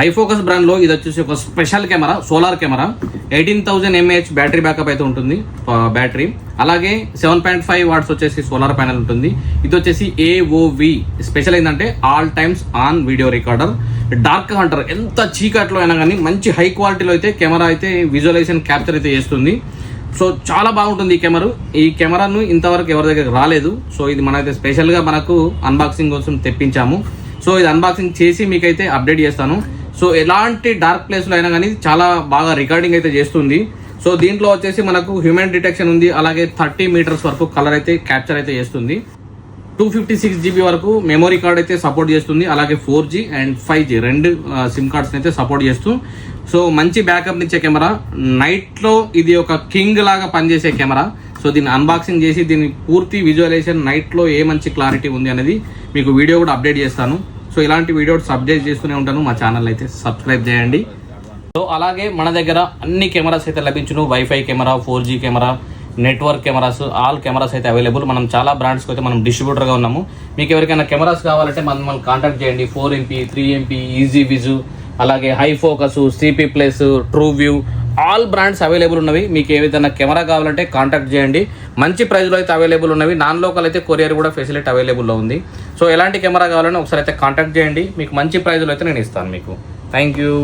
High focus బ్రాండ్లో ఇది వచ్చేసి ఒక special camera solar camera. Eighteen thousand MAH battery backup అయితే ఉంటుంది బ్యాటరీ. అలాగే సెవెన్ పాయింట్ ఫైవ్ వాట్స్ వచ్చేసి సోలార్ ప్యానల్ ఉంటుంది. ఇది వచ్చేసి ఏఓవి స్పెషల్ ఏంటంటే all times on video recorder. Dark hunter ఎంత చీకట్లో అయినా కానీ మంచి హై క్వాలిటీలో అయితే కెమెరా అయితే విజువలైజేషన్ క్యాప్చర్ అయితే చేస్తుంది. సో చాలా బాగుంటుంది ఈ కెమెరా. ఈ కెమెరాను ఇంతవరకు ఎవరి దగ్గర రాలేదు. సో ఇది మనైతే స్పెషల్గా మనకు అన్బాక్సింగ్ కోసం తెప్పించాము. సో ఇది అన్బాక్సింగ్ చేసి మీకైతే అప్డేట్ చేస్తాను. సో ఎలాంటి డార్క్ ప్లేస్లో అయినా కానీ చాలా బాగా రికార్డింగ్ అయితే చేస్తుంది. సో దీంట్లో వచ్చేసి మనకు హ్యూమన్ డిటెక్షన్ ఉంది అలాగే థర్టీ మీటర్స్ వరకు కలర్ అయితే క్యాప్చర్ అయితే చేస్తుంది. టూ ఫిఫ్టీ సిక్స్ జీబీ వరకు మెమరీ కార్డ్ అయితే సపోర్ట్ చేస్తుంది అలాగే four G and five G రెండు సిమ్ కార్డ్స్ని అయితే సపోర్ట్ చేస్తూ. సో మంచి బ్యాకప్ ఇచ్చే కెమెరా. నైట్లో ఇది ఒక కింగ్ లాగా పనిచేసే కెమెరా. సో దీన్ని అన్బాక్సింగ్ చేసి దీని పూర్తి విజువలైజేషన్ నైట్లో ఏ మంచి క్లారిటీ ఉంది అనేది మీకు వీడియో కూడా అప్డేట్ చేస్తాను. సో ఇలాంటి వీడియోస్ అప్డేట్ చేస్తూనే ఉంటాను. మా ఛానల్ అయితే సబ్స్క్రైబ్ చేయండి. సో అలాగే మన దగ్గర అన్ని కెమెరాస్ అయితే లభించును. WiFi camera four G camera network cameras all cameras అయితే అవైలబుల్ మనం చాలా బ్రాండ్స్కి అయితే మనం డిస్ట్రిబ్యూటర్గా ఉన్నాము. మీకు ఎవరికైనా కెమెరాస్ కావాలంటే మనం మనం కాంటాక్ట్ చేయండి. ఫోర్ ఎంపీ త్రీ ఎంపీ ఈజీ విజు అలాగే Hi Focus CP Plus True View all brands available ఉన్నవి. మీకు ఏదైనా కెమెరా కావాలంటే కాంటాక్ట్ చేయండి. మంచి ప్రైస్లో అయితే అవైలబుల్ ఉన్నవి. నాన్ లోకల్ అయితే కొరియర్ కూడా ఫెసిలిటీ అవైలబుల్లో ఉంది. సో ఎలాంటి కెమెరా కావాలని ఒకసారి అయితే కాంటాక్ట్ చేయండి. మీకు మంచి ప్రైస్లో అయితే నేను ఇస్తాను మీకు. Thank you.